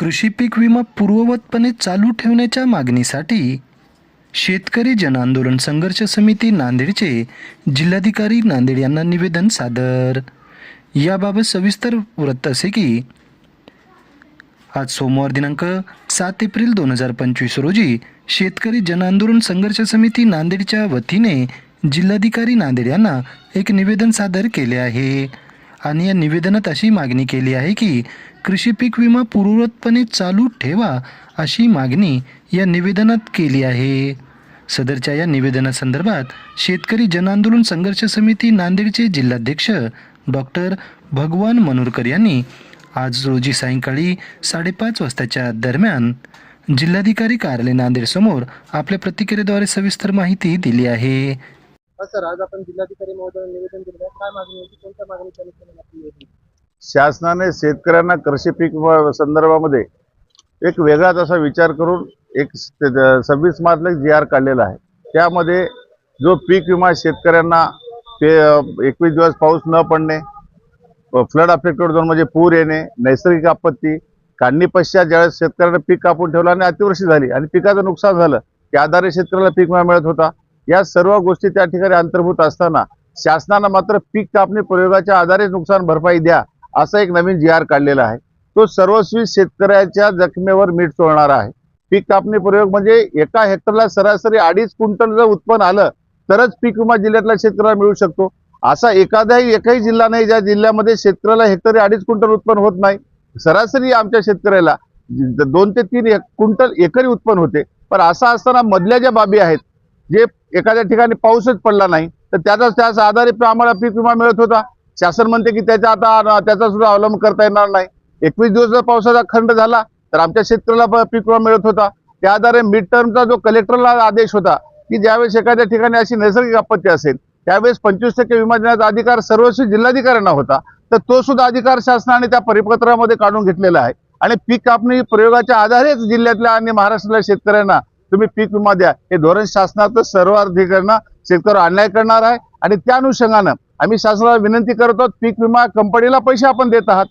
कृषी पीक विमा पूर्ववतपणे चालू ठेवण्याच्या मागणीसाठी शेतकरी जनआंदोलन संघर्ष समिती नांदेडचे जिल्हाधिकारी नांदेड यांना निवेदन सादर. याबाबत सविस्तर वृत्त असे की आज सोमवार दिनांक सात एप्रिल दोन हजार पंचवीस रोजी शेतकरी जनआंदोलन संघर्ष समिती नांदेडच्या वतीने जिल्हाधिकारी नांदेड यांना एक निवेदन सादर केले आहे. आणि या निवेदनात अशी मागणी केली आहे की कृषी पीक विमा पूर्ववतपणे चालू ठेवा अशी मागणी या निवेदनात केली आहे. सदरच्या या निवेदनासंदर्भात शेतकरी जनआंदोलन संघर्ष समिती नांदेडचे जिल्हाध्यक्ष डॉक्टर भगवान मनोरकर यांनी आज रोजी सायंकाळी साडेपाच वाजताच्या दरम्यान जिल्हाधिकारी कार्यालय नांदेड समोर आपल्या प्रतिक्रियेद्वारे सविस्तर माहिती दिली आहे. सर आज आपण जिल्हाधिकारी महोदयांना निवेदन दिलं आहे. काय मागणी होती कोणत्या मागणीच्या अनुषंगाने आपण निवेदन दिलं? शासनाने शेतकऱ्यांना कृषी पीक संदर्भामध्ये एक वेगळाच असा विचार करून एक सव्वीस मार्चला जी आर काढलेला आहे. त्यामध्ये जो पीक विमा शेतकऱ्यांना ते एकवीस दिवस पाऊस न पडणे फ्लड अफेक्टेड झोन म्हणजे पूर येणे नैसर्गिक आपत्ती काढणी पश्चात ज्यावेळेस शेतकऱ्यांना पीक कापून ठेवलं आणि अतिवृष्टी झाली आणि पिकाचं नुकसान झालं त्या आधारे शेतकऱ्याला पीक विमा मिळत होता. या सर्व गोष्टी त्या ठिकाणी अंतर्भूत असताना शासनानं मात्र पीक कापणी प्रयोगाच्या आधारे नुकसान भरपाई द्या असा एक नवीन जी आर काढलेला आहे. तो सर्वस्वी शेतकऱ्याच्या जखमेवर मीठ चोळणारा आहे. पीक कापणी प्रयोग म्हणजे एका हेक्टरला सरासरी अडीच क्विंटल जर उत्पन्न आलं तरच पीक विमा जिल्ह्यातल्या शेतकऱ्याला मिळू शकतो. असा एखादाही एकही जिल्हा नाही ज्या जिल्ह्यामध्ये शेतकऱ्याला हेक्टरी अडीच क्विंटल उत्पन्न होत नाही. सरासरी आमच्या शेतकऱ्याला दोन ते तीन एक क्विंटल एकरी उत्पन्न होते. पण असं असताना मधल्या ज्या बाबी आहेत जे एखाद्या ठिकाणी पाऊसच पडला नाही तर त्याचा त्याच आधारे आम्हाला पीक विमा मिळत होता. शासन म्हणते की त्याचा आता त्याचा सुद्धा अवलंब करता येणार नाही. एकवीस दिवस जर पावसाचा खंड झाला तर आमच्या शेतकऱ्याला पीक विमा मिळत होता. त्या आधारे मिड टर्मचा जो कलेक्टरला आदेश होता की ज्यावेळेस एखाद्या ठिकाणी अशी नैसर्गिक आपत्ती असेल त्यावेळेस पंचवीस टक्के विमा देण्याचा अधिकार सर्वस्वी जिल्हाधिकाऱ्यांना होता. तर तो सुद्धा अधिकार शासनाने त्या परिपत्रामध्ये काढून घेतलेला आहे. आणि पीक कापणी प्रयोगाच्या आधारेच जिल्ह्यातल्या आणि महाराष्ट्रातल्या शेतकऱ्यांना तुम्ही पीक विमा द्या. हे धोरण शासनाचं सर्व अधिकाऱ्यांना शेतकऱ्यावर अन्याय करणार आहे आणि त्या अनुषंगानं आम्ही शासनाला विनंती करत आहोत पीक विमा कंपनीला पैसे आपण देत आहात.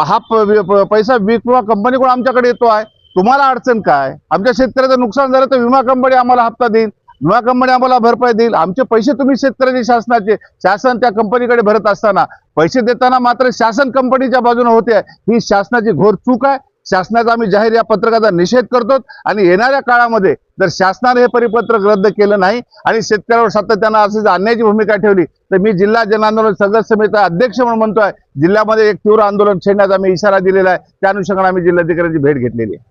हा प- पैसा पीक विमा कंपनीकडून आमच्याकडे येतो आहे. तुम्हाला अडचण काय? आमच्या शेतकऱ्याचं नुकसान झालं तर विमा कंपनी आम्हाला हप्ता देईल. विमा कंपनी आम्हाला भरपाई देईल. आमचे पैसे तुम्ही शेतकऱ्याचे शासनाचे शासन त्या कंपनीकडे भरत असताना. पैसे देताना मात्र शासन कंपनीच्या बाजूने होते. ही शासनाची घोर चूक आहे. शासनाचा आम्ही जाहीर या पत्रकाचा निषेध करतो आणि येणाऱ्या काळामध्ये जर शासनाने हे परिपत्रक रद्द केलं नाही आणि शेतकऱ्यावर सातत्यानं असेच आणण्याची भूमिका ठेवली तर मी जिल्हा जनआंदोलन संघर्ष समितीचा अध्यक्ष म्हणून म्हणतोय. जिल्ह्यामध्ये एक तीव्र आंदोलन छेडण्याचा आम्ही इशारा दिलेला आहे. त्या अनुषंगाने आम्ही जिल्हाधिकाऱ्यांची भेट घेतलेली आहे.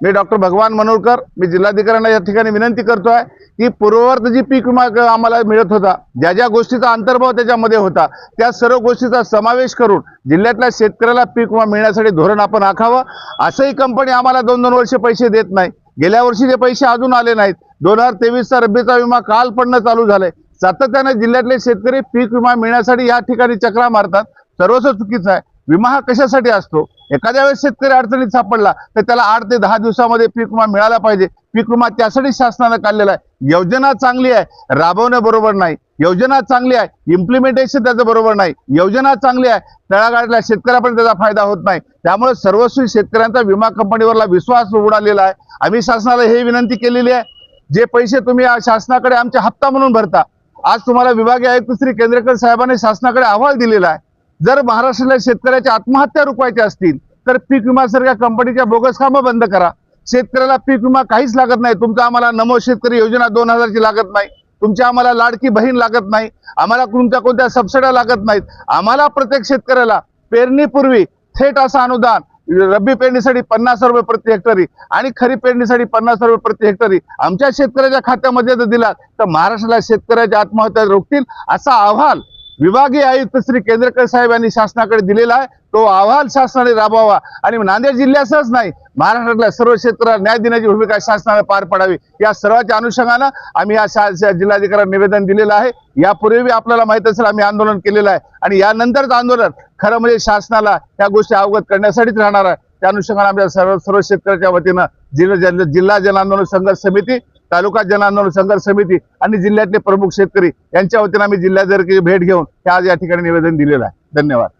मी डॉक्टर भगवान मनोरकर मी जिल्हाधिकाऱ्यांना या ठिकाणी विनंती करतो आहे की पूर्ववर्त जी पीक विमा आम्हाला मिळत होता ज्या ज्या गोष्टीचा अंतर्भाव त्याच्यामध्ये होता त्या सर्व गोष्टीचा समावेश करून जिल्ह्यातल्या शेतकऱ्याला पीक विमा मिळण्यासाठी धोरण आपण आखावं. असंही कंपनी आम्हाला दोन दोन वर्ष पैसे देत नाही. गेल्या वर्षीचे पैसे अजून आले नाहीत दोन हजार तेवीसचा रब्बीचा विमा काल पडणं चालू झालंय. सातत्याने जिल्ह्यातले शेतकरी पीक विमा मिळण्यासाठी या ठिकाणी चक्रा मारतात. सर्वस्व चुकीचं आहे. विमा हा कशासाठी असतो? एखाद्या वेळेस शेतकरी अडचणीत सापडला तर त्याला आठ ते दहा दिवसामध्ये पीक विमा मिळाला पाहिजे. पीक विमा त्यासाठी शासनानं काढलेला आहे. योजना चांगली आहे राबवणं बरोबर नाही. योजना चांगली आहे इम्प्लिमेंटेशन त्याचं बरोबर नाही. योजना चांगली आहे तळागाळातल्या शेतकऱ्यापर्यंत त्याचा फायदा होत नाही. त्यामुळे सर्वस्वी शेतकऱ्यांचा विमा कंपनीवरला विश्वास उडालेला आहे. आम्ही शासनाला हे विनंती केलेली आहे जे पैसे तुम्ही शासनाकडे आमच्या हप्ता म्हणून भरता आज तुम्हाला विभागीय आयुक्त श्री केंद्रेकर साहेबांनी शासनाकडे अहवाल दिलेला आहे. जर महाराष्ट्राला शेतकऱ्याच्या आत्महत्या रोखवायच्या असतील तर पीक विमासारख्या कंपनीच्या बोगस कामं बंद करा. शेतकऱ्याला पीक विमा काहीच लागत नाही. तुमचा आम्हाला नमो शेतकरी योजना दोन हजारची लागत नाही. तुमच्या आम्हाला लाडकी बहीण लागत नाही. आम्हाला तुमच्या कोणत्या सबसिड्या लागत नाहीत. आम्हाला प्रत्येक शेतकऱ्याला पेरणीपूर्वी थेट असं अनुदान रब्बी पेरणीसाठी पन्नास रुपये प्रति हेक्टरी आणि खरीप पेरणीसाठी पन्नास रुपये प्रति हेक्टरी आमच्या शेतकऱ्याच्या खात्यामध्ये जर दिला तर महाराष्ट्राला शेतकऱ्याच्या आत्महत्या रोखतील असा अहवाल विभागीय आयुक्त श्री केंद्रकर साहेब यांनी शासनाकडे दिलेला आहे. तो अहवाल शासनाने राबवावा. आणि नांदेड जिल्ह्यासच नाही महाराष्ट्रातल्या सर्व क्षेत्रात न्याय देण्याची भूमिका शासनाने पार पाडावी. या सर्वांच्या अनुषंगानं आम्ही या जिल्हाधिकाऱ्यांना निवेदन दिलेलं आहे. यापूर्वी आपल्याला माहीत असेल आम्ही आंदोलन केलेलं आहे. आणि यानंतरच आंदोलन खरं म्हणजे शासनाला या गोष्टी अवगत करण्यासाठीच राहणार आहे. त्या अनुषंगाने आमच्या सर्व सर्व शेतकऱ्याच्या वतीनं जिल्हा जिल्हा जन आंदोलन संघर्ष समिती तालुका जन आंदोलन संघर्ष समिती आणि जिल्ह्यातले प्रमुख शेतकरी यांच्या वतीनं आम्ही जिल्हाधिकारी भेट घेऊन हे आज या ठिकाणी निवेदन दिलेलं आहे. धन्यवाद.